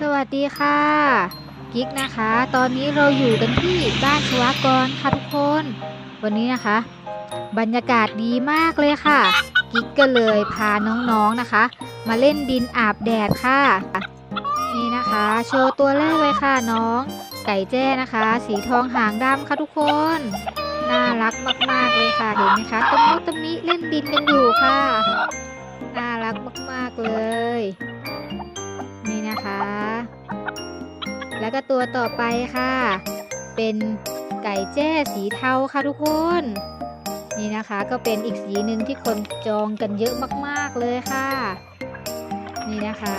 สวัสดีค่ะกิ๊กนะคะ ตอนนี้เราอยู่กันที่บ้านชวากรค่ะทุกคน วันนี้นะคะ บรรยากาศดีมากเลยค่ะ กิ๊กก็เลยพาน้องๆนะคะ มาเล่นดินอาบแดดค่ะ นี่นะคะ โชว์ตัวแรกเลยค่ะน้อง ไก่แจ้นะคะ สีทองหางดำค่ะทุกคน น่ารักมากๆเลยค่ะเห็นไหมคะตะมุตะมิเล่นดินกันอยู่ค่ะ น่ารักมากๆเลย ก็ตัวต่อไปค่ะ เป็นไก่แจ้สีเทาค่ะทุกคน นี่นะคะก็เป็นอีกสีหนึ่งที่คนจองกันเยอะมากๆเลยค่ะ นี่นะคะ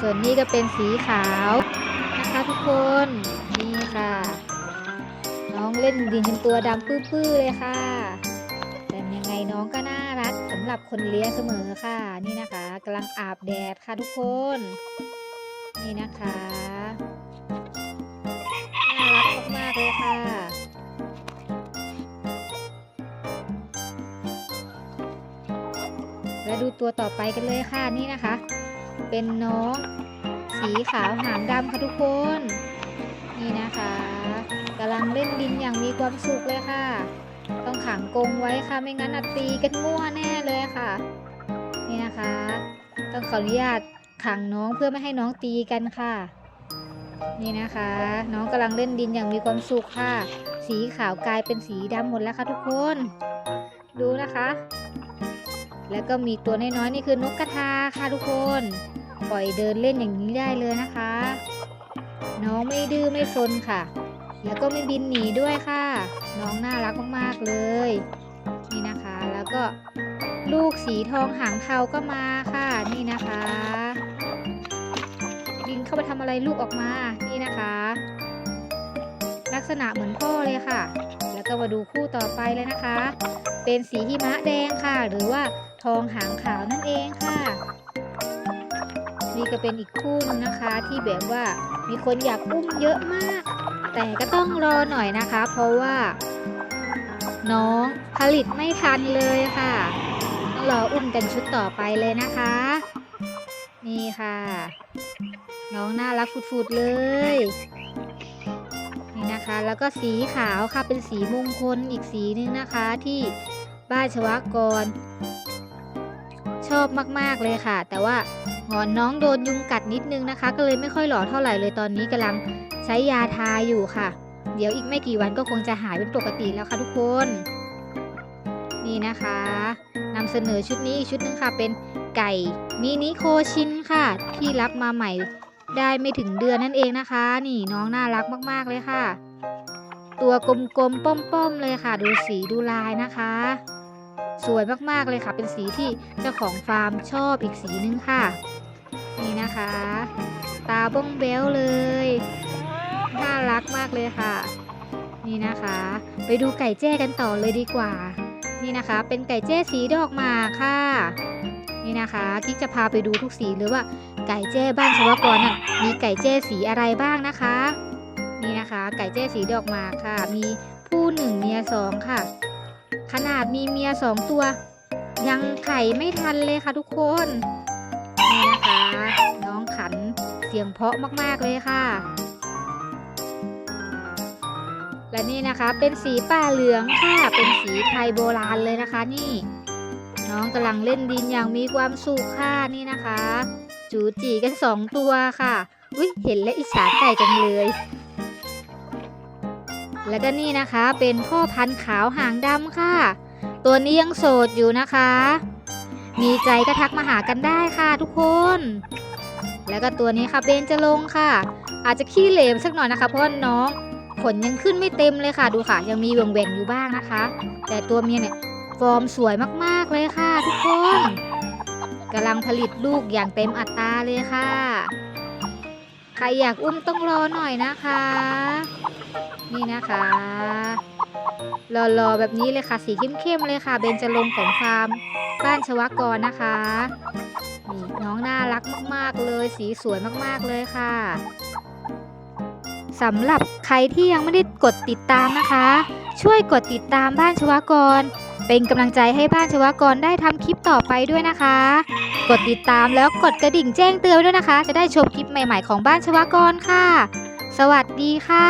ส่วนนี้ก็เป็นสีขาวนะคะทุกคน นี่ค่ะ น้องเล่นดินจนตัวดำปื้อๆเลยค่ะ แต่ยังไงน้องก็น่ารักสำหรับคนเลี้ยงเสมอค่ะ นี่นะคะกำลังอาบแดดค่ะทุกคน นี่นะคะน่ารักมากๆเลยค่ะ และดูตัวต่อไปกันเลยค่ะนี่นะคะ เป็นน้องสีขาวหางดำค่ะทุกคน นี่นะคะกำลังเล่นดินอย่างมีความสุขเลยค่ะ ต้องขังกรงไว้ค่ะไม่งั้นอะตีกันมั่วแน่เลยค่ะ นี่นะคะ ต้องขออนุญาต ขังน้องเพื่อไม่ให้น้องตีกันค่ะ นี่นะคะ น้องกำลังเล่นดินอย่างมีความสุขค่ะ สีขาวกลายเป็นสีดำหมดแล้วค่ะทุกคน ดูนะคะ แล้วก็มีตัวน้อยๆนี่คือนกกระทาค่ะทุกคน ปล่อยเดินเล่นอย่างนี้ได้เลยนะคะ น้องไม่ดื้อไม่ซนค่ะ แล้วก็ไม่บินหนีด้วยค่ะ น้องน่ารักมากๆเลยนี่นะคะแล้วก็ลูกสีทองหางเทาก็มาค่ะนี่นะคะ เข้าไปทำอะไรลูกออกมา นี่นะคะ ลักษณะเหมือนพ่อเลยค่ะ แล้วก็มาดูคู่ต่อไปเลยนะคะ เป็นสีหิมะแดงค่ะ หรือว่าทองหางขาวนั่นเองค่ะ นี่ก็เป็นอีกคู่นึงนะคะที่แบบว่ามีคนอยากอุ้มเยอะมาก แต่ก็ต้องรอหน่อยนะคะ เพราะว่า น้องผลิตไม่ทันเลยค่ะต้องรออุ้มกันชุดต่อไปเลยนะคะ นี่ค่ะ น้องน่ารักฟุดๆเลย นี่นะคะ แล้วก็สีขาวค่ะ เป็นสีมงคลอีกสีหนึงนะคะที่บ้านชวากร ชอบมากๆเลยค่ะ แต่ว่างอนน้องโดนยุงกัดนิดนึงนะคะ ก็เลยไม่ค่อยหล่อเท่าไหร่เลยตอนนี้กำลังใช้ยาทาอยู่ค่ะ เดี๋ยวอีกไม่กี่วันก็คงจะหายเป็นปกติแล้วค่ะทุกคน นี่นะคะนำเสนอชุดนี้อีกชุดหนึ่งค่ะ เป็นไก่มินิโคชินค่ะ ที่รับมาใหม่ได้ไม่ถึงเดือนนั่นเองนะคะ นี่น้องน่ารักมากๆเลยค่ะ ตัวกลมๆป้อมๆเลยค่ะ ดูสีดูลายนะคะ สวยมากๆเลยค่ะ เป็นสีที่เจ้าของฟาร์มชอบอีกสีนึงค่ะ นี่นะคะ ตาบ้องแบ้วเลยน่ารักมากเลยค่ะ นี่นะคะ ไปดูไก่แจ้กันต่อเลยดีกว่า นี่นะคะ เป็นไก่แจ้สีดอกหมากค่ะ นี่นะคะกิ๊กจะพาไปดูทุกสีเลยว่าไก่แจ้บ้านชวกรน่ะมีไก่แจ้สีอะไรบ้างนะคะ นี่นะคะ ไก่แจ้สีดอกหมากค่ะ มีผู้หนึ่งเมียสองค่ะ ขนาดมีเมียสองตัว ยังไข่ไม่ทันเลยค่ะทุกคนนี่นะคะ น้องขันเสียงเพาะมากๆเลยค่ะ และนี่นะคะเป็นสีป่าเหลืองค่ะเป็นสีไทยโบราณเลยนะคะนี่ น้องกำลังเล่นดินอย่างมีความสุขค่ะนี่นะคะ จูจีกันสองตัวค่ะอุ้ยเห็นและอิจฉาไก่จังเลยแล้วก็นี่นะคะเป็นพ่อพันธุ์ขาวหางดำค่ะ ตัวนี้ยังโสดอยู่นะคะ มีใจก็ทักมาหากันได้ค่ะทุกคน แล้วก็ตัวนี้ค่ะเบนจะลงค่ะ อาจจะขี้เหลมสักหน่อยนะคะเพราะน้อง ขนยังขึ้นไม่เต็มเลยค่ะดูค่ะ ยังมีแหว่งๆอยู่บ้างนะคะ แต่ตัวเมียเนี่ยฟอร์มสวยมากๆเลยค่ะ ทุกคนกำลังผลิตลูกอย่างเต็มอัตราเลยค่ะ ใครอยากอุ้มต้องรอหน่อยนะคะ นี่นะคะรอๆแบบนี้เลยค่ะสีเข้มๆเลยค่ะ เบนจะลงของฟาร์มบ้านชวกรนะคะนี่น้องน่ารักมากๆเลย สีสวยมากๆเลยค่ะ สำหรับใครที่ยังไม่ได้กดติดตามนะคะ ช่วยกดติดตามบ้านชวากร เป็นกำลังใจให้บ้านชวากรได้ทำคลิปต่อไปด้วยนะคะ กดติดตามแล้วกดกระดิ่งแจ้งเตือนด้วยนะคะ จะได้ชมคลิปใหม่ๆของบ้านชวากรค่ะ สวัสดีค่ะ